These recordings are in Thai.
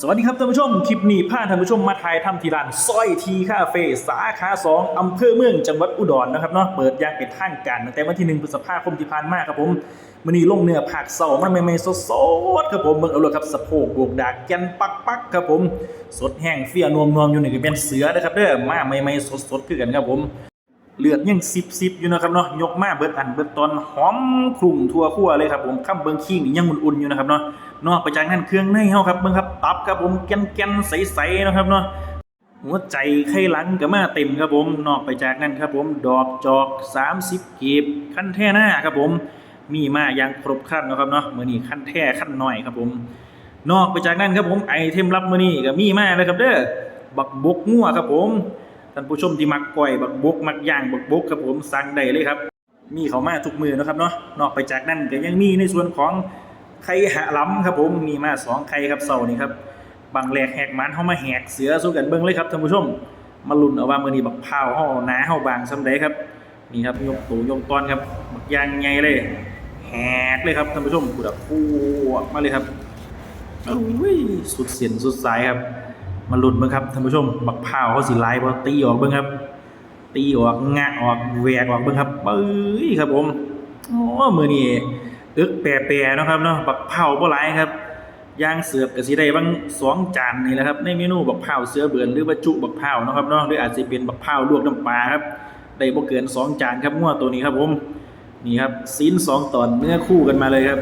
สวัสดีครับท่านผู้ชม คลิปนี้พาท่านผู้ชมมาถ่ายทำที่ร้านซอยทีคาเฟ่สาขา2อำเภอเมืองจังหวัดอุดรนะครับเนาะเปิดอย่างเป็นทางการตั้งแต่วันที่1พฤษภาคมที่ผ่านมาครับผมมื้อนี้ลงเนื้อผักเสามาใหม่ๆสดๆครับผมเบิ่งเอาเลยครับสะโพกบวกดากแกนปักปักๆครับผม สดแห้งเฟี้ยนวมๆอยู่นี่ก็เป็นเสือนะครับเด้อมาใหม่ๆสดๆคือกันครับผม เลือดยังซิบซิบอยู่นะครับเนาะยกมาเบิดอันเบิดตอนหอมคลุ้งทั่วคั่วเลยครับผมข้ามเบิงขี้นี่ยังอุ่นๆอยู่นะครับเนาะนอกไปจากนั้นเครื่องในเฮาครับเบิงครับตับครับผมแก่นๆใสๆนะครับเนาะหัวใจไข้หลังก็มาเต็มครับผมนอกไปจากนั้นครับผมดอกจอก 30กีบขั้นแท่หน้าครับผมมีมาอย่างครบครันนะครับเนาะมื้อนี้ขั้นแท่ขั้นหน้อยครับผม นอกไปจากนั้นครับผมไอเทมลับมื้อนี้ก็มีมาเลยครับเด้อบักบกงัวครับผม ท่านผู้ชมที่มักก้อยบักบกมักย่างบักบกครับผมสั่งได้เลยครับ มีเขามาทุกมือนะครับเนาะนอกไปจากนั้นก็ยังมีในส่วนของไข่หะล้ำครับผมมีมาสองไข่ครับเสาร์นี้ครับบางแหลกแหกมันเฮามาแหกเสือสู้กันเบิ่งเลยครับท่านผู้ชม มาลุ้นเอาว่ามือนี้บักพร้าวเฮาหนาเฮาบางซำใดครับนี่ครับยกตูยกตอนครับบักย่างใหญ่เลยแหกเลยครับท่านผู้ชมกูดพูดมาเลยครับอุ้ยสุดเสียนสุดสายครับ มาลุ้นเบิ่งครับท่านผู้ชม บักพร้าวเขาสิลายบ่ตีออกบิ่งครับ ตีออกงะออกแหวกออกบิ่งครับปึ้ยครับผมโอ้มือนี้อึกแปรๆเนะครับเนาะบักพร้าวบ่หลายครับย่างเสือบก็สิได้บ้างสองจานนี่แหละครับในเมนูบักพร้าวเสือเบือนหรือว่าจุบักพร้าวนะครับเนาะหรืออาจสิเป็นบักพร้าวลวกน้ำปลาครับได้บ่เกินสองจานครับงัวตัวนี้ครับผมนี่ครับซีนสองตอนเนื้อคู่กันมาเลยครับ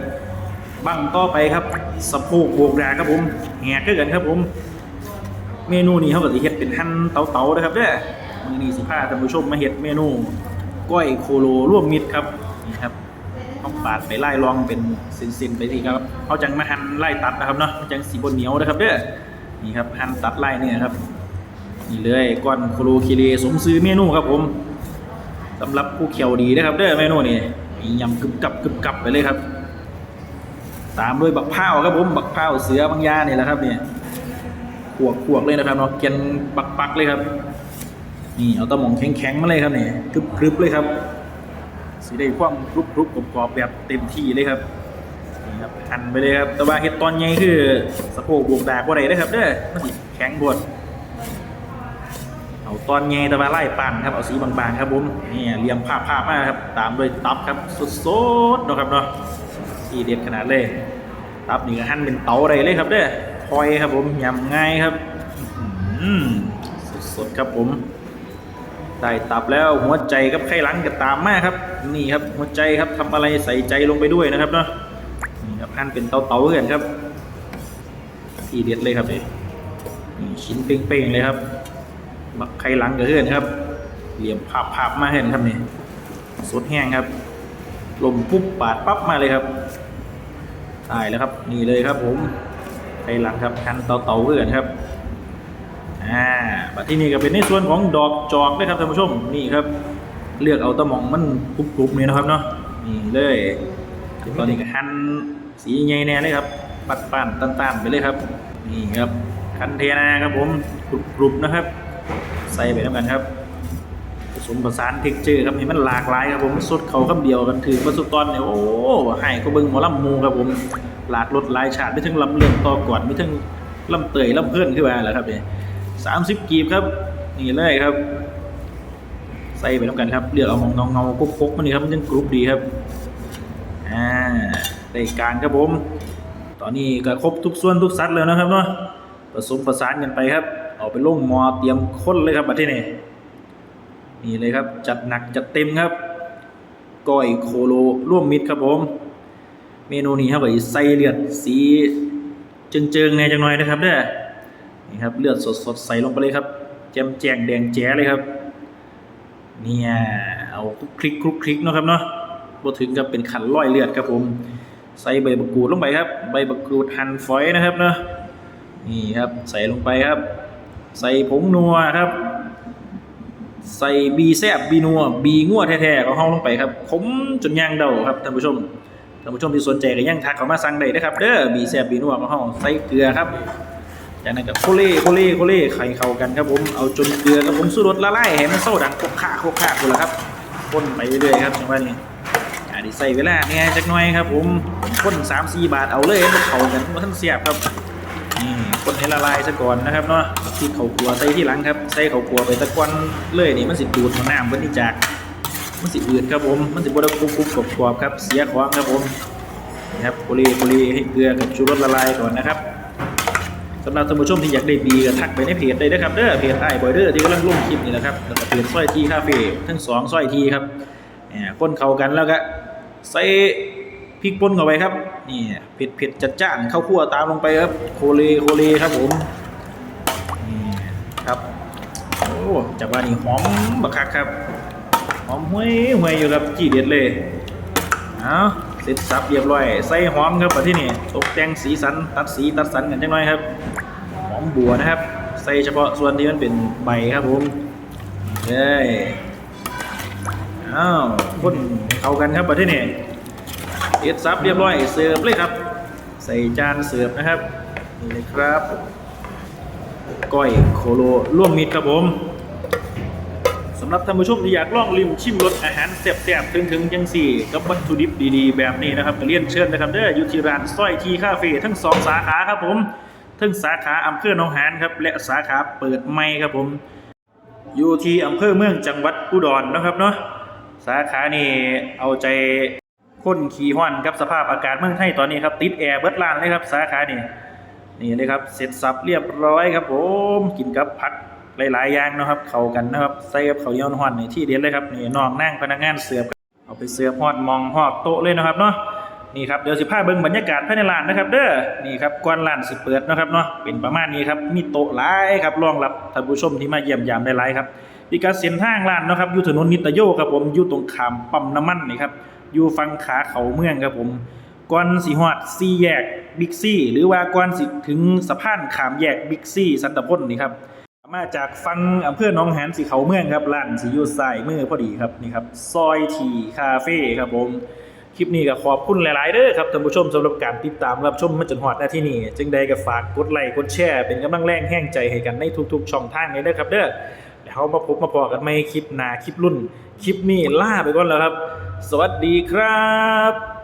บังต่อไปครับสะโพกโบกดาครับผมแหกกันครับผม เมนูนี้เขาก็สิเฮ็ดเป็นหั่นเตาๆนะครับเด้อมือนี้สิพาท่านผู้ชมมาเฮ็ดเมนูก้อยโคโลร่วมมิตรครับนี่ครับต้องปาดไปไล่รองเป็นสินๆไปทีครับเขาจังมาหั่นไล่ตัดนะครับเนาะจังสีบนเหนียวนะครับเด้อนี่ครับหั่นตัดไล่เนี่ยครับนี่เลยก้อนโคโลคิเรสมซื้อเมนูครับผมสำหรับผู้เขียวดีนะครับเด้อเมนูนี่มียำกึบกับกึบกับไปเลยครับ ตามด้วยบักพร้าวครับผมบักพร้าเสือบางยาเนี่ยแหละครับเนี่ย วกขวกเลยนะครับเนาะเกียนปักปักเลยครับ นี่เอาตะหมองแข็งๆมาเลยครับนี่กรึบกรึบเลยครับสีได้ความกรุบกรุบกรอบๆแบบเต็มที่เลยครับนี่ครับหั่นไปเลยครับ แต่ว่าเห็ดตอนใหญ่คือสะโพกบวกดากว่าไรได้อครับเด้อมันแข็งบดเอาตอนใหญ่แต่ว่าไล่ปั่นครับเอาสีบางๆครับผมนี่เหลี่ยมภาพภาพมากครับ ตามด้วยตับครับสดๆนะครับเนาะทีเด็ดขนาดเลย ตับนี่ก็หั่นเป็นเตาอะไรเลยครับเด้อ พลอยครับผมยำง่ายครับอืมสดๆครับผมได้ตับแล้วหัวใจกับไข้หลังก็ตามมากครับ นี่ครับหัวใจครับทำอะไรใส่ใจลงไปด้วยนะครับเนาะนี่ครับหั่นเป็นเตาๆกันครับทีเด็ดเลยครับนี่นี่ชิ้นเป้งๆเลยครับบักไข่หลังกับเฮือนครับ เหลี่ยมภาพๆมาเห็นครับนี่สดแห้งครับลมปุ๊บปาดปั๊บมาเลยครับตายแล้วครับ นี่เลยครับผม ไทหลังครับคันเต่าเตาเพื่อนครับอ่าบัดที่นี่ก็เป็นในส่วนของดอกจอกนะครับท่านผู้ชมนี่ครับ เลือกเอาตะมองมันกรุบๆนี่นะครับเนาะนี่เลยตอนนี้ก็หั่นสีใหญ่แน่เลยครับปัดป่านตันๆไปเลยครับ นี่ครับคันเทนาครับผมกรุบๆนะครับ ใส่ไปน้ำกันครับผสมผสานเท็กเจอร์ครับให้มันหลากหลายครับผมสดเขาคำเดียวกันถือวัสดุตอนเนี่ยโอ้ให้ก็เบิ่งหมอลำมูครับผม หลากรสหลายชาติไม่ถึงลำเลืองต่อก่อนไม่ถึงลำเตยลำเพื่อนขึ้นมาแล้วครับเนี่ยสามสิบกีบครับ นี่เลยครับ ใส่ไปน้ำกันครับเลือกเอาเงาเงาๆกุ๊กๆมันนี่ครับมันยังกรุบดีครับอ่าได้การครับผม ตอนนี้ก็ครบทุกส่วนทุกสัดแล้วนะครับเนาะผสมผสานกันไปครับ เอาไปลงมอเตรียมข้นเลยครับบัดที่นี่นี่เลยครับ จัดหนักจัดเต็มครับก้อยโคโลร่วมมิตรครับผม เมนูนี้ครับไอ้ใส่เลือดสีเจิงๆแน่จังหน่อยนะครับเด้อนี่ครับเลือดสดๆใส่ลงไปเลยครับแจมแจงแดงแจ๋เลยครับ เนี่ยเอาคลุกคลิกคลุกคลิกเนาะครับเนาะบ่ถึงกับเป็นขันร้อยเลือดครับผม ใส่ใบมะกรูดลงไปครับ ใบมะกรูดหั่นฝอยนะครับเนาะนี่ครับใส่ลงไปครับ ใส่ผงนัวครับ ใส่บีแซบบีนัวบีงัวแท้ๆของห้องลงไปครับขมจนย่างเดาครับท่านผู้ชม ท่านผู้ชมที่สนใจก็ย่างทักเขามาสั่งได้นะครับเด้อบีแซบบีนัวของห้องใส่เกลือครับจากนั้นก็โคเล่โคเล่โคเล่ไข่เข้ากันครับผมเอาจนเกลือกับผมสู้รสละลายให้มันโซดังโคกค่าโคกค่าคุณละครับคนไปเรื่อยๆครับจังหวะนี้อันนี้ใส่เวลาเนี่ยจักหน่อยครับผมคนสามสี่บาทเอาเลยให้มันเข้ากันมาท่านเสียบครับนี่คนให้ละลายซะก่อนนะครับเนาะที่เขากลัวใส่ที่หลังครับใส่เขากลัวไปตะกอนเลยนี่มันสิดูดของน้ำบนนี่จาก มันสิอืดครับผมมันสิบดกรุบกรุบกรอบกรอบครับเสียของครับผมนะครับโคลีโคลีให้เกลือกับชูรสละลายก่อนนะครับสำหรับท่านผู้ชมที่อยากได้ดีก็ทักไปในเพจได้นะครับเด้อเพจไอ้บอยเดอร์ที่กำลังลงคลิปนี่นะครับแล้วก็เพจสร้อยทีคาเฟ่ทั้งสองสร้อยทีครับแหมคนเข้ากันแล้วก็ใส่พริกป่นเข้าไปครับนี่เผ็ดเผ็ดจัดจ้านข้าวคั่วตามลงไปครับโคเลโคเลครับผมนี่ครับโอ้จากว่านี่หอมบักคักครับ หอมห้วยห้วยอยู่ครับจีเด็ดเลยเอาเสร็จสับเรียบร้อย ใส่หอมครับมาที่นี่ตกแต่งสีสันตัดสีตัดสันกันจังหน่อยครับ หอมบัวนะครับ ใส่เฉพาะส่วนที่มันเป็นใบครับผมเฮ้อ้าวคนเข้ากันครับมาที่นี่เอ็ดซับเรียบร้อยเสิร์ฟเลยครับ ใส่จานเสิร์ฟนะครับนี่เลยครับก้อยโคโลร่วมมิตรครับผม หรับท่านผู้ชมที่อยากลองลิมชิมรสอาหารแซ่บๆถึงๆจังสี่กับวัตถุดิบดีๆ แบบนี้นะครับก็เรียนเชิญนะครับเด้ออยู่ที่ร้านสร้อยทีคาเฟ่ทั้งสองสาขาครับผมทั้งสาขาอำเภอหนองหานครับและสาขาเปิดใหม่ครับผม อยู่ที่อำเภอเมืองจังหวัดอุดรนะครับเนาะสาขานี่เอาใจคนขี่ห้อนกับสภาพอากาศเมืองไทยตอนนี้ครับติดแอร์เบิดลานเลยครับสาขานี่นี่เลยครับเสร็จสับเรียบร้อยครับผมกินกับผัก หลายๆอย่างนะครับ เข้ากันนะครับใส่กับข้าวเหนียวห้อนนี่ที่เด็ดเลยครับนี่น้องนั่งพนักงานเสิร์ฟเอาไปเสิร์ฟฮอดมองฮอดโต๊ะเลยนะครับเนาะนี่ครับเดี๋ยวสิพาเบิ่งบรรยากาศภายในร้านนะครับ เด้อนี่ครับก่อนร้านสิเปิดนะครับเนาะเป็นประมาณนี้ครับมีโต๊ะหลายครับรองรับท่านผู้ชมที่มาเยี่ยมยามได้หลายครับมีกเส้นทางร้านนะครับอยู่ถนนนิตโยครับผมอยู่ตรงขามปั๊มน้ำมันนี่ครับอยู่ฝั่งขาเขาเมืองครับผมก่อนสีหอดซีแยกบิ๊กซี่หรือว่าก่อนสิถึงสะพานขามแยกบิ๊กซี่สันตะพนนี่ครับ มาจากฟังอำเภอหนองหานสีเขาเมืองครับร้านสีอยู่ซ้ายมือพอดีครับนี่ครับซอยทีคาเฟ่ครับผมคลิปนี้ก็ขอบคุณหลาย ๆเด้อครับท่านผู้ชมสำหรับการติดตามรับชมมาจนหอดหน้าที่นี่จึงได้ก็ฝากกดไลค์กดแชร์เป็นกำลังแรงแห้งใจให้กันในทุก ๆ ช่องทางเลยเด้อครับ เด้อแล้วเรามาพบมาพอกันไม่คลิปหน้าคลิปรุ่น คลิปนี้ล่าไปก่อนแล้วครับ สวัสดีครับ